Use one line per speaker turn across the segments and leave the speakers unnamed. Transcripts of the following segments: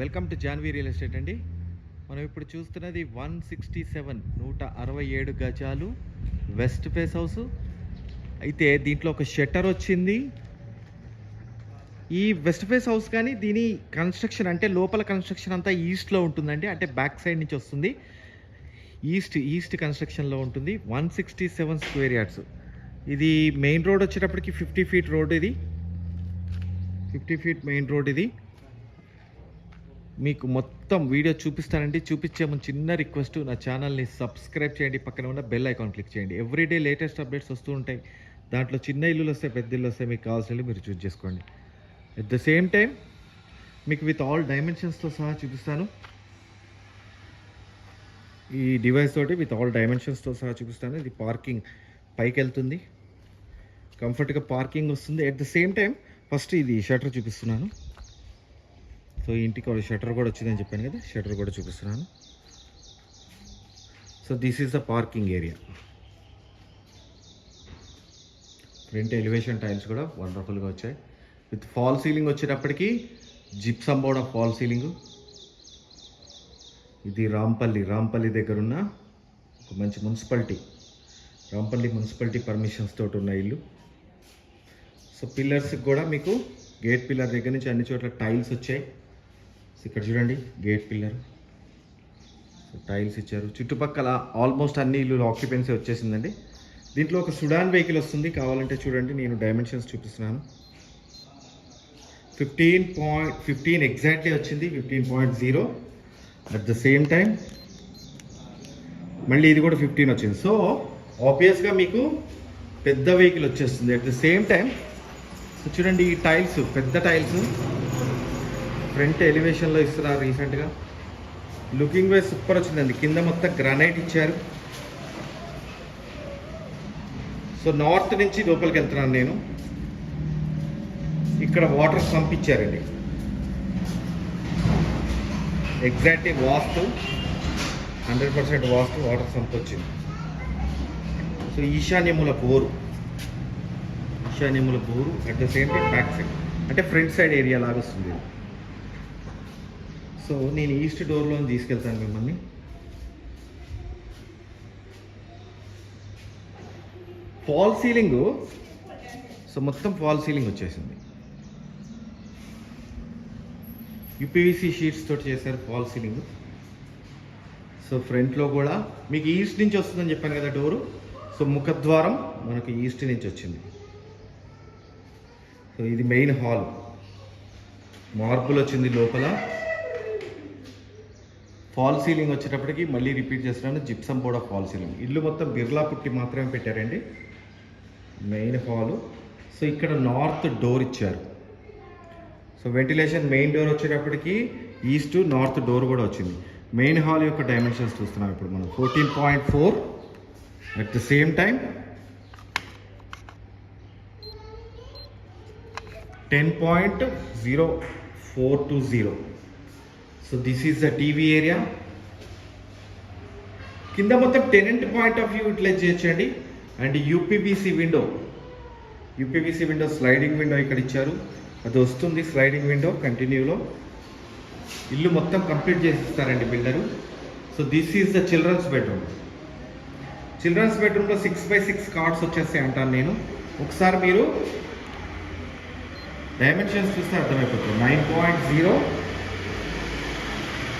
Welcome to Janvi real estate అండి. మనం ఇప్పుడు చూస్తున్నది వన్ సిక్స్టీ సెవెన్ నూట అరవై ఏడు గజాలు వెస్ట్ ఫేస్ హౌస్. అయితే దీంట్లో ఒక షట్టర్ వచ్చింది. ఈ వెస్ట్ ఫేస్ హౌస్ కానీ దీని కన్స్ట్రక్షన్ అంటే లోపల కన్స్ట్రక్షన్ అంతా ఈస్ట్లో ఉంటుందండి. అంటే బ్యాక్ సైడ్ నుంచి వస్తుంది. ఈస్ట్ ఈస్ట్ కన్స్ట్రక్షన్లో ఉంటుంది. One sixty seven square yards. ఇది మెయిన్ రోడ్ వచ్చేటప్పటికి ఫిఫ్టీ ఫీట్ రోడ్ ఇది. ఫిఫ్టీ ఫీట్ మెయిన్ రోడ్ ఇది. మీకు మొత్తం వీడియో చూపిస్తానండి. చూపించే ముందు చిన్న రిక్వెస్ట్ నా ఛానల్ని సబ్స్క్రైబ్ చేయండి. పక్కన ఉన్న బెల్ ఐకాన్ క్లిక్ చేయండి. ఎవ్రీడే లేటెస్ట్ అప్డేట్స్ వస్తూ ఉంటాయి. దాంట్లో చిన్న ఇల్లులు వస్తాయి పెద్ద ఇల్లు వస్తాయి మీకు కావాల్సినవి మీరు చూస్ చేసుకోండి. ఎట్ ద సేమ్ టైం మీకు విత్ ఆల్ డైమెన్షన్స్తో సహా చూపిస్తాను. ఈ డివైస్ తోటి విత్ ఆల్ డైమెన్షన్స్తో సహా చూపిస్తాను. ఇది పార్కింగ్ పైకి వెళ్తుంది. కంఫర్ట్గా పార్కింగ్ వస్తుంది. At the same time first ఇది షటర్ చూపిస్తున్నాను. సో ఇంటికి ఒక షటర్ కూడా వచ్చిందని చెప్పాను కదా షటర్ కూడా చూపిస్తున్నాను. So this is the parking area front elevation tiles కూడా వండర్ఫుల్గా వచ్చాయి. విత్ ఫాల్ సీలింగ్ వచ్చేటప్పటికి gypsum board of fall ceiling ఇది రాంపల్లి రాంపల్లి దగ్గర ఉన్న ఒక మంచి మున్సిపాలిటీ. రాంపల్లి మున్సిపాలిటీ పర్మిషన్స్ తోటి ఉన్న ఇల్లు. సో పిల్లర్స్కి కూడా మీకు గేట్ పిల్లర్ దగ్గర నుంచి అన్ని చోట్ల టైల్స్ వచ్చాయి. ఇక్కడ చూడండి గేట్ పిల్లర్ టైల్స్ ఇచ్చారు. చుట్టుపక్కల ఆల్మోస్ట్ అన్ని ఇల్లు ఆక్యుపెన్సీ వచ్చేసిందండి. దీంట్లో ఒక సుడాన్ వెహికల్ వస్తుంది. కావాలంటే చూడండి నేను డైమెన్షన్స్ చూపిస్తున్నాను. ఫిఫ్టీన్ పాయింట్ ఫిఫ్టీన్ ఎగ్జాక్ట్లీ వచ్చింది. Fifteen point zero at the same time మళ్ళీ ఇది కూడా ఫిఫ్టీన్ వచ్చింది. సో ఆబ్వియస్గా మీకు పెద్ద వెహికల్ వచ్చేస్తుంది. At the same time so చూడండి ఈ టైల్స్ పెద్ద టైల్స్ ఫ్రంట్ ఎలివేషన్లో ఇస్తున్నారు రీసెంట్గా. లుకింగ్ వైజ్ సూపర్ వచ్చిందండి. కింద మొత్తం గ్రానైట్ ఇచ్చారు. సో నార్త్ నుంచి లోపలికి వెళ్తున్నాను నేను. ఇక్కడ వాటర్ పంపించారండి. Exactly vastu hundred percent vastu water pump వచ్చింది సో ఈశాన్యముల bore. ఈశాన్యముల bore at the same time back side. అంటే ఫ్రంట్ సైడ్ ఏరియా లాగా వస్తుంది సో నేను ఈస్ట్ డోర్లో తీసుకెళ్తాను మిమ్మల్ని. Fall ceiling. సో మొత్తం ఫాల్ సీలింగ్ వచ్చేసింది. యూపీవీసీ షీట్స్ తోటి చేశారు ఫాల్ సీలింగ్. సో ఫ్రంట్లో కూడా మీకు ఈస్ట్ నుంచి వస్తుందని చెప్పాను కదా డోరు. సో ముఖద్వారం మనకు ఈస్ట్ నుంచి వచ్చింది. సో ఇది మెయిన్ హాల్. మార్బుల్ వచ్చింది లోపల. ఫాల్ సీలింగ్ వచ్చేటప్పటికి మళ్ళీ రిపీట్ చేస్తున్నాను gypsum board of fall ceiling. ఇల్లు మొత్తం బిర్లా పుట్టి మాత్రమే పెట్టారండి. మెయిన్ హాలు సో ఇక్కడ నార్త్ డోర్ ఇచ్చారు. సో వెంటిలేషన్ మెయిన్ డోర్ వచ్చేటప్పటికి ఈస్ట్ నార్త్ డోర్ కూడా వచ్చింది. మెయిన్ హాల్ యొక్క డైమెన్షన్స్ చూస్తున్నాం ఇప్పుడు మనం. Fourteen point four at the same time ten point zero four two zero so this is the TV area కింద మొత్తం tenant point of view utilise చేయొచ్చండి and UPVC window UPVC window sliding window ఇక్కడ ఇచ్చారు. అది వస్తుంది sliding window కంటిన్యూలో ఇల్లు మొత్తం complete చేసిస్తారండి builder so this is the children's bedroom children's బెడ్రూమ్లో సిక్స్ బై సిక్స్ కార్డ్స్ వచ్చేస్తాయి అంటాను నేను. ఒకసారి మీరు డైమెన్షన్స్ చూస్తే అర్థమైపోతుంది. Nine point zero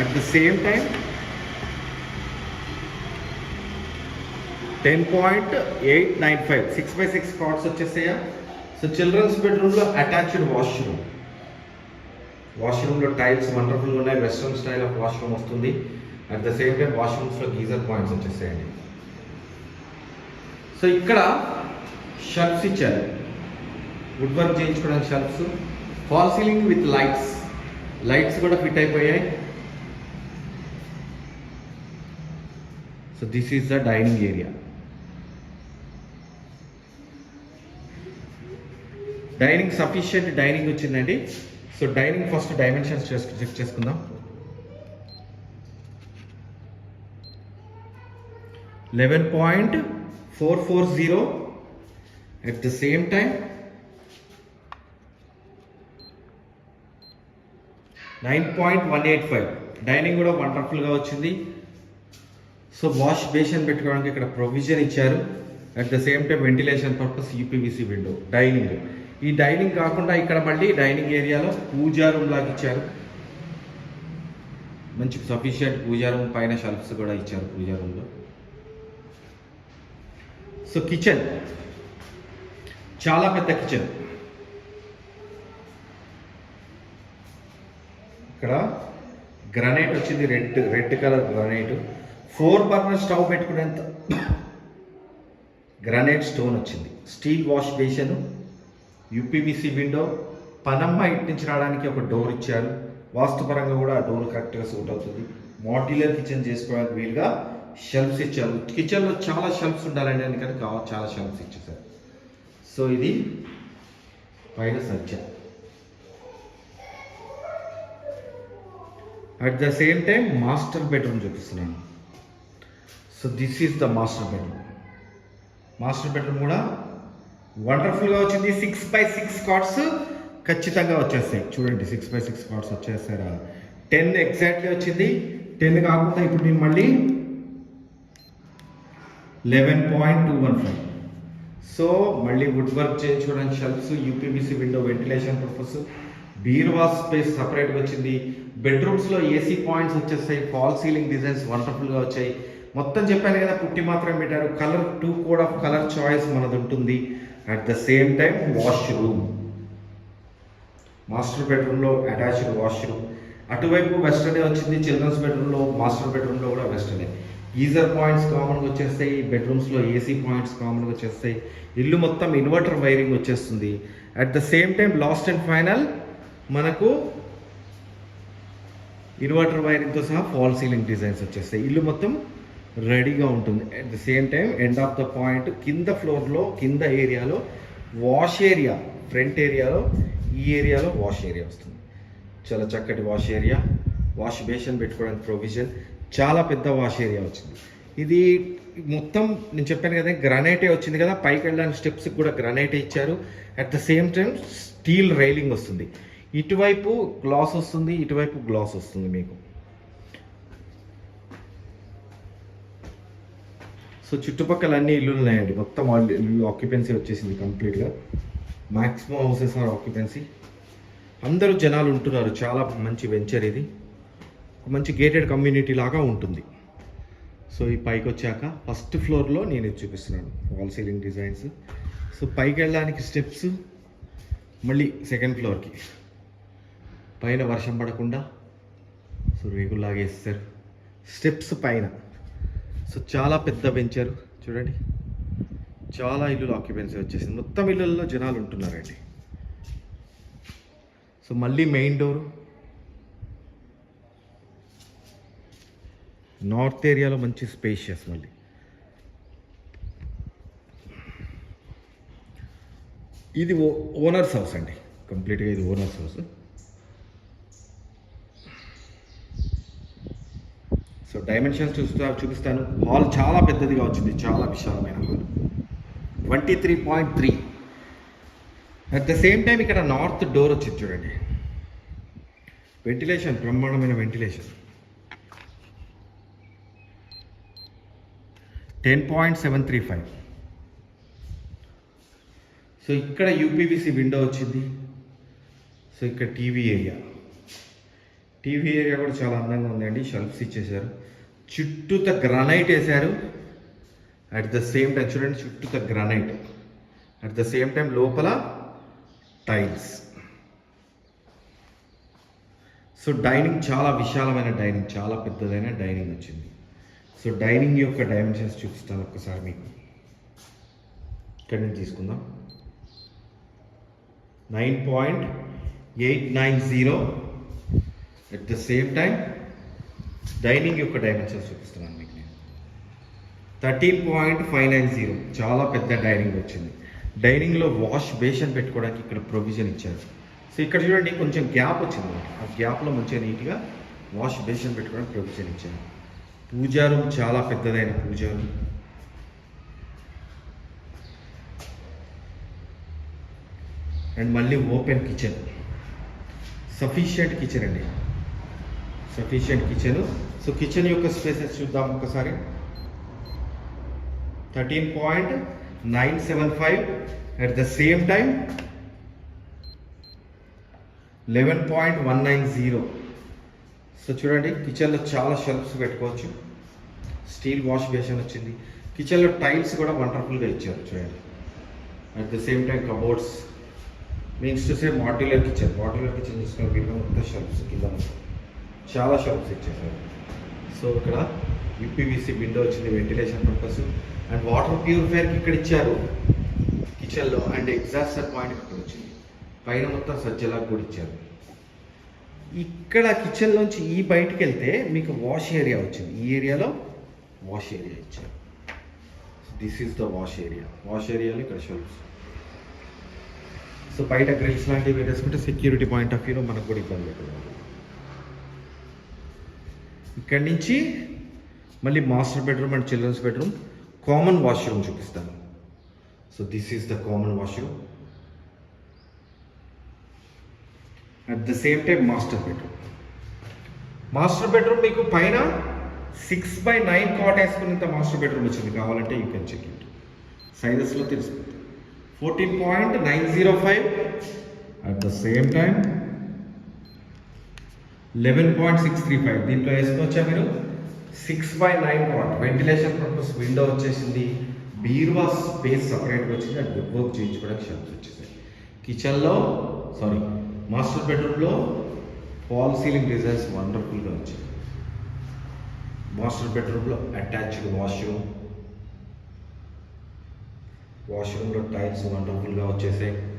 at the same time ten point eight nine five six by six cards వచ్చేసాయా? So children's బెడ్రూమ్లో attached washroom వాష్రూమ్లో టైల్స్ వండర్ఫుల్గా ఉన్నాయి. వెస్ట్రన్ స్టైల్ ఆఫ్ వాష్రూమ్ వస్తుంది. At the same time వాష్రూమ్స్లో geyser points వచ్చేసాయండి. So ఇక్కడ షర్ప్స్ ఇచ్చారు. Wood work చేయించుకోవడానికి shelves fall ceiling with lights lights కూడా ఫిట్ అయిపోయాయి. So this is the dining area dining sufficient dining వచ్చిందండి. So dining first dimensions check చేసుకుందాం. Eleven point four four zero at the same time nine point one eight five dining కూడా వండర్ఫుల్గా వచ్చింది. So wash basin పెట్టుకోవడానికి ఇక్కడ provision ఇచ్చారు. At the same time ventilation purpose UPVC window dining ఈ dining కాకుండా ఇక్కడ మళ్ళీ డైనింగ్ ఏరియాలో పూజా రూమ్ లాగా ఇచ్చారు. మంచి సఫిషియంట్ పూజా రూమ్ పైన షెల్ఫ్స్ కూడా ఇచ్చారు పూజా రూమ్లో సో కిచెన్ చాలా పెద్ద కిచెన్ ఇక్కడ గ్రనైట్ వచ్చింది red red colour granite four burner stove పెట్టుకునేంత granite stone వచ్చింది. Steel wash basin UPVC window పనమ్మ ఇటు నుంచి రావడానికి ఒక డోర్ ఇచ్చారు. వాస్తుపరంగా కూడా ఆ డోర్ కరెక్ట్గా సూట్ అవుతుంది. మాడ్యులర్ కిచెన్ చేసుకోవడానికి వీలుగా షెల్ఫ్స్ ఇచ్చారు. కిచెన్లో చాలా షెల్ఫ్స్ ఉండాలండి అందుకని కావాలి చాలా షెల్ఫ్స్ ఇచ్చేసారు. సో ఇది పైన సజ్జ at the same time master bedroom చూపిస్తున్నాను. So this is the master bedroom master bedroom కూడా వండర్ఫుల్గా వచ్చింది. సిక్స్ బై సిక్స్ కార్డ్స్ ఖచ్చితంగా వచ్చేస్తాయి. చూడండి సిక్స్ బై సిక్స్ కార్డ్స్ వచ్చేస్తారా? టెన్ ఎగ్జాక్ట్లీ వచ్చింది. టెన్ కాకుండా ఇప్పుడు నేను మళ్ళీ eleven point two one five so మళ్ళీ వుడ్ వర్క్ చేయించుకోవడానికి shelves UPVC window ventilation purpose బీర్వా space సపరేట్గా వచ్చింది. బెడ్రూమ్స్లో ఏసీ పాయింట్స్ వచ్చేస్తాయి. ఫాల్ సీలింగ్ డిజైన్స్ వండర్ఫుల్గా వచ్చాయి. మొత్తం చెప్పాను కదా పుట్టి మాత్రం పెట్టారు. Colour two code of colour choice మనది ఉంటుంది at the same time washroom master బెడ్రూమ్లో అటాచ్డ్ వాష్రూమ్ అటువైపు వెస్టర్నే వచ్చింది చిల్డ్రన్స్ బెడ్రూమ్లో మాస్టర్ బెడ్రూమ్లో కూడా వెస్టర్నే గీజర్ పాయింట్స్ కామన్గా వచ్చేస్తాయి బెడ్రూమ్స్లో ఏసీ పాయింట్స్ కామన్గా వచ్చేస్తాయి. ఇల్లు మొత్తం ఇన్వర్టర్ వైరింగ్ వచ్చేస్తుంది. At the same time last and final మనకు ఇన్వర్టర్ వైరింగ్తో సహా ఫాల్ సీలింగ్ డిజైన్స్ వచ్చేస్తాయి. ఇల్లు మొత్తం రెడీగా ఉంటుంది. At the same time end of the point కింద ఫ్లోర్లో కింద ఏరియాలో వాష్ ఏరియా ఫ్రంట్ ఏరియాలో ఈ ఏరియాలో వాష్ ఏరియా వస్తుంది. చాలా చక్కటి వాష్ ఏరియా వాష్ బేషన్ పెట్టుకోవడానికి ప్రొవిజన్ చాలా పెద్ద వాష్ ఏరియా వచ్చింది. ఇది మొత్తం నేను చెప్పాను కదా గ్రానైటే వచ్చింది కదా పైకి వెళ్ళడానికి స్టెప్స్కి కూడా గ్రానైటే ఇచ్చారు. At the same time steel railing వస్తుంది. ఇటువైపు గ్లాస్ వస్తుంది ఇటువైపు గ్లాస్ వస్తుంది మీకు. సో చుట్టుపక్కల అన్ని ఇల్లులు ఉన్నాయండి మొత్తం ఇల్లు ఆక్యుపెన్సీ వచ్చేసింది కంప్లీట్గా మ్యాక్సిమం హౌసెస్ ఆర్ ఆక్యుపెన్సీ అందరూ జనాలు ఉంటున్నారు. చాలా మంచి వెంచర్ ఇది. మంచి గేటెడ్ కమ్యూనిటీ లాగా ఉంటుంది. సో ఈ పైకి వచ్చాక ఫస్ట్ ఫ్లోర్లో నేను చూపిస్తున్నాను. వాల్ సీలింగ్ డిజైన్స్ సో పైకి వెళ్ళడానికి స్టెప్స్ మళ్ళీ సెకండ్ ఫ్లోర్కి పైన వర్షం పడకుండా. సో రేగులాగా స్టెప్స్ పైన. సో చాలా పెద్ద వెంచర్ చూడండి. చాలా ఇల్లులు ఆక్యుపెన్సీ వచ్చేసింది. మొత్తం ఇళ్ళల్లో జనాలు ఉంటున్నారండి. సో మళ్ళీ మెయిన్ డోరు నార్త్ ఏరియాలో మంచి స్పేషియస్ మళ్ళీ. ఇది ఓనర్స్ హౌస్ అండి. కంప్లీట్గా ఇది ఓనర్స్ హౌస్. సో డైమెన్షన్స్ చూస్తా చూపిస్తాను. హాల్ చాలా పెద్దదిగా వచ్చింది చాలా విశాలమైన hall twenty three point three at the same time ఇక్కడ నార్త్ డోర్ వచ్చింది చూడండి. వెంటిలేషన్ బ్రహ్మాండమైన ventilation ten point seven three five so ఇక్కడ యూపీవీసీ విండో వచ్చింది. సో ఇక్కడ టీవీ ఏరియా టీవీ ఏరియా కూడా చాలా అందంగా ఉందండి. షెల్ఫ్స్ ఇచ్చేసారు చుట్టూత గ్రానైట్ వేశారు. అట్ ద సేమ్ టైం చూడండి చుట్టూత granite at the same time లోపల టైల్స్ సో డైనింగ్ చాలా విశాలమైన డైనింగ్ చాలా పెద్దదైన డైనింగ్ వచ్చింది. సో డైనింగ్ యొక్క డైమెన్షన్స్ చూపిస్తాను ఒక్కసారి మీకు. ఇక్కడ నుంచి తీసుకుందాం. Nine point eight nine zero at the same time dining యొక్క డైమెన్షన్స్ చూపిస్తున్నాను మీకు నేను. Thirteen point five nine zero చాలా పెద్ద డైనింగ్ వచ్చింది. డైనింగ్లో వాష్ బేషన్ పెట్టుకోవడానికి ఇక్కడ ప్రొవిజన్ ఇచ్చారు. సో ఇక్కడ చూడండి కొంచెం గ్యాప్ వచ్చింది ఆ గ్యాప్లో మంచిగా నీట్గా వాష్ బేషన్ పెట్టుకోవడానికి ప్రొవిజన్ ఇచ్చారు. పూజా రూమ్ చాలా పెద్దదైన పూజా రూమ్ అండ్ మళ్ళీ ఓపెన్ కిచెన్ సఫిషియంట్ కిచెన్ అండి. సఫిషియంట్ కిచెన్ సో కిచెన్ యొక్క స్పేసెస్ చూద్దాం ఒకసారి. Thirteen point nine seven five at the same time eleven point one nine zero so చూడండి కిచెన్లో చాలా షెల్ఫ్స్ పెట్టుకోవచ్చు. స్టీల్ వాష్ బేసిన్ వచ్చింది. కిచెన్లో టైల్స్ కూడా వండర్ఫుల్గా ఇచ్చారు చూడండి. At the same time cupboards means to say modular kitchen modular kitchen తీసుకున్న మొత్తం షెల్ఫ్స్ కింద చాలా షాప్స్ ఇచ్చేసారు సో ఇక్కడ యూపీవీసీ విండో వచ్చింది వెంటిలేషన్ పర్పస్ అండ్ వాటర్ ప్యూరిఫైర్కి ఇక్కడ ఇచ్చారు. కిచెన్లో అండ్ ఎగ్జాస్టర్ పాయింట్ ఇక్కడ వచ్చింది. పైన మొత్తం సజ్జలాగా కూడా ఇచ్చారు. ఇక్కడ కిచెన్లోంచి ఈ బయటికి వెళ్తే మీకు వాష్ ఏరియా వచ్చింది. ఈ ఏరియాలో వాష్ ఏరియా ఇచ్చారు. This is the wash area wash ఏరియాలో ఇక్కడ షెల్ఫ్స్ సో బయట గ్రిల్స్ లాంటివి వేసుకుంటే సెక్యూరిటీ పాయింట్ ఆఫ్ వ్యూలో మనకు కూడా ఇబ్బంది లేకుండా ఇక్కడి నుంచి మళ్ళీ master bedroom and children's bedroom common washroom చూపిస్తాను. So this is the common washroom at the same time master bedroom master bedroom మీకు పైన సిక్స్ బై నైన్ కాట్ వేసుకున్నంత మాస్టర్ బెడ్రూమ్ వచ్చింది. కావాలంటే యూ కెన్ చెక్ ఇట్ సైజెస్లో తెలిసిపోతుంది fourteen point nine zero five at the same time eleven point six three five దీంట్లో వేసుకోవచ్చా మీరు? Six by nine point ventilation purpose window వచ్చేసింది. బీరువా స్పేస్ సపరేట్గా వచ్చింది. అండ్ వుడ్ వర్క్ చేయించుకోవడానికి షెల్ఫ్స్ వచ్చేసాయి. కిచెన్లో సారీ మాస్టర్ బెడ్రూమ్లో ఫాల్ సీలింగ్ డిజైన్స్ వండర్ఫుల్గా వచ్చాయి. మాస్టర్ బెడ్రూమ్లో అటాచ్డ్ వాష్రూమ్ వాష్రూమ్లో టైల్స్ వండర్ఫుల్గా వచ్చేసాయి.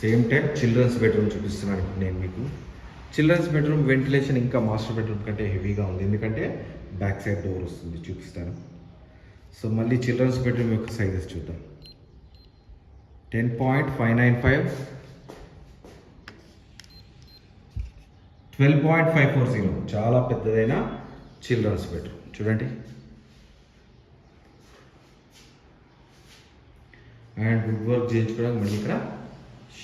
సేమ్ టైం చిల్డ్రన్స్ బెడ్రూమ్ చూపిస్తున్నాను నేను మీకు. చిల్డ్రన్స్ బెడ్రూమ్ వెంటిలేషన్ ఇంకా మాస్టర్ బెడ్రూమ్ కంటే హెవీగా ఉంది. ఎందుకంటే బ్యాక్ సైడ్ డోర్ వస్తుంది చూపిస్తాను. సో మళ్ళీ చిల్డ్రన్స్ బెడ్రూమ్ యొక్క సైజెస్ చూద్దాం. Ten point five nine five. Twelve point five four zero. చాలా పెద్దదైన చిల్డ్రన్స్ బెడ్రూమ్. చూడండి. అండ్ వుడ్ వర్క్ చేయించుకోవడానికి మళ్ళీ ఇక్కడ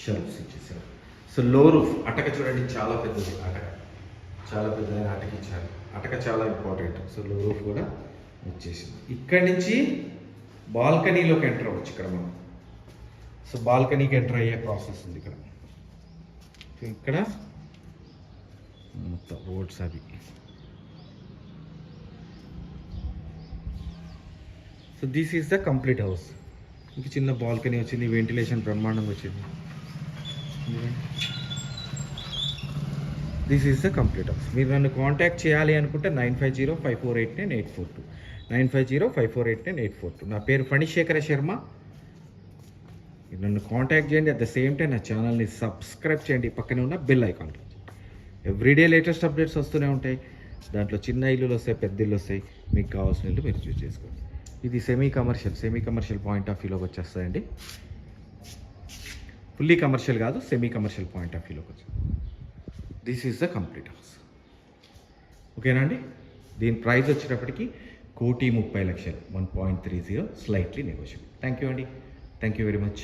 షెల్ఫ్స్ ఇచ్చేసారు. సో లో రూఫ్ అటక చూడండి చాలా పెద్దది అటక. చాలా పెద్దదైన అటక ఇచ్చారు. అటక చాలా ఇంపార్టెంట్ సో లో రూఫ్ కూడా వచ్చేసింది ఇక్కడి నుంచి బాల్కనీలోకి ఎంటర్ అవ్వచ్చు ఇక్కడ మనం. సో బాల్కనీకి ఎంటర్ అయ్యే ప్రాసెస్ ఉంది ఇక్కడ. ఇక్కడ మొత్తం రోడ్స్ అవి. So this is the complete house ఇంక చిన్న బాల్కనీ వచ్చింది వెంటిలేషన్ బ్రహ్మాండంగా వచ్చింది. This is the complete house మీరు నన్ను కాంటాక్ట్ చేయాలి అనుకుంటే nine five zero five four eight nine eight four two nine five zero five four eight nine eight four two నా పేరు ఫణిశేఖర శర్మ. మీరు నన్ను కాంటాక్ట్ చేయండి. అట్ ద సేమ్ టైం నా ఛానల్ని సబ్స్క్రైబ్ చేయండి. పక్కనే ఉన్న bell icon everyday latest updates వస్తూనే ఉంటాయి. దాంట్లో చిన్న ఇల్లులు వస్తాయి పెద్ద ఇల్లు వస్తాయి. మీకు కావాల్సిన ఇల్లు మీరు చూస్ చేసుకోండి. ఇది semi commercial semi commercial point of వ్యూలోకి వచ్చేస్తాయండి. ఫుల్లీ కమర్షియల్ కాదు సెమీ కమర్షియల్ పాయింట్ ఆఫ్ వ్యూలోకి వచ్చి. This is the complete house ఓకేనా అండి? దీని ప్రైస్ వచ్చేటప్పటికి కోటి ముప్పై లక్షలు one point three zero slightly negotiable thank you అండి. Thank you very much